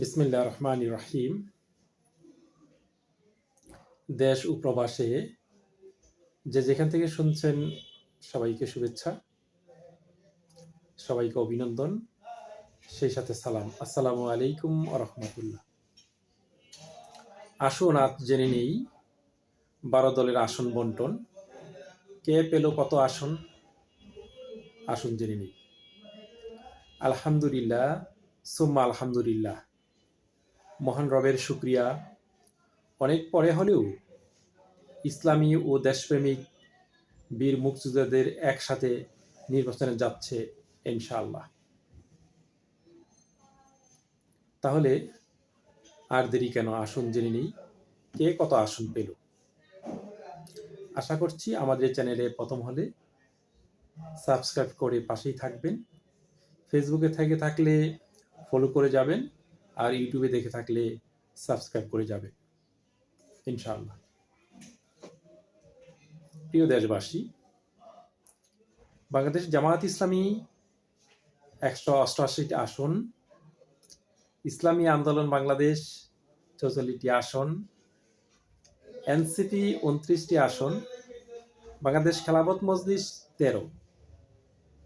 বিসমিল্লা রহমান রহিম। দেশ ও প্রবাসে যে যেখান থেকে শুনছেন সবাইকে শুভেচ্ছা, সবাইকে অভিনন্দন, সেই সাথে সালাম। আসসালামু আলাইকুম রহমতুল্লাহ। আসুন, আজ জেনে নেই বারো দলের আসন বন্টন। কে পেল কত আসন? আসুন জেনে নেই। আলহামদুলিল্লাহ, সুম্মা আলহামদুলিল্লাহ। মহান রবের শুক্রিয়া। অনেক পরে হলেও ইসলামী ও দেশপ্রেমিক বীর মুক্তিযোদ্ধাদের একসাথে নির্বাচনে যাচ্ছে ইনশাআল্লাহ। তাহলে আর দেরি কেন? আসন জেনে নিই কে কত আসন পেল। আশা করছি আমাদের চ্যানেলে প্রথম হলে সাবস্ক্রাইব করে পাশেই থাকবেন। ফেসবুকে থেকে থাকলে ফলো করে যাবেন। আর ইউটিউবে দেখে থাকলে সাবস্ক্রাইব করে যাবেন ইনশাআল্লাহ। প্রিয় দেশবাসী, বাংলাদেশ জামায়াত ইসলামী একশো অষ্টআশিটি আসন, ইসলামী আন্দোলন বাংলাদেশ চৌচল্লিশটি আসন, এনসিপি উনত্রিশটি আসন, বাংলাদেশ খেলাবত মজলিস তেরো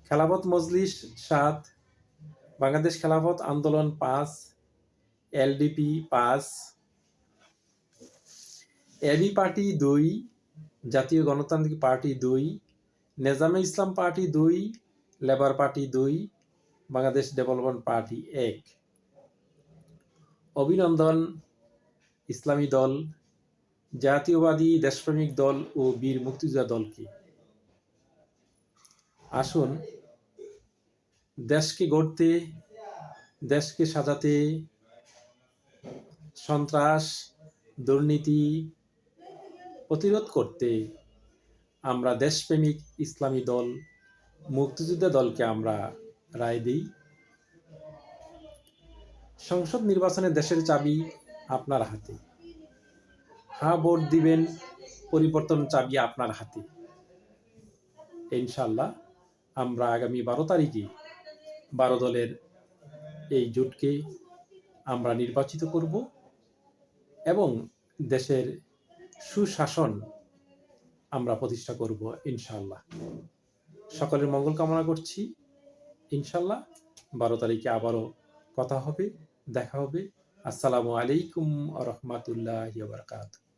খেলাবত মজলিস সাত, বাংলাদেশ খেলাফত আন্দোলন পাঁচ এলডিপি পাঁচ, এবি পার্টি দুই, জাতীয় গণতান্ত্রিক পার্টি দুই, নেজামে ইসলাম পার্টি দুই, লেবার পার্টি দুই, বাংলাদেশ ডেভেলপমেন্ট পার্টি এক। অভিনন্দন, ইসলামী দল, জাতীয়বাদী দেশপ্রেমিক দল ও বীর মুক্তিযোদ্ধা দলকে। আসুন, দেশকে গড়তে, দেশকে সাজাতে সন্ত্রাস, দুর্নীতি প্রতিরোধ করতে আমরা দেশপ্রেমিক ইসলামী দল, মুক্তিযোদ্ধা দলকে আমরা রায় দিই। সংসদ নির্বাচনে দেশের চাবি আপনার হাতে। হা ভোট দিবেন, পরিবর্তন চাবি আপনার হাতে। ইনশাল্লাহ আমরা আগামী বারো তারিখে বারো দলের এই জোটকে আমরা নির্বাচিত করব। এবং দেশের সুশাসন আমরা প্রতিষ্ঠা করব ইনশাল্লাহ সকলের মঙ্গল কামনা করছি ইনশাল্লাহ বারো তারিখে আবারও কথা হবে, দেখা হবে। আসসালামু আলাইকুম রহমতুল্লাহ বারকাত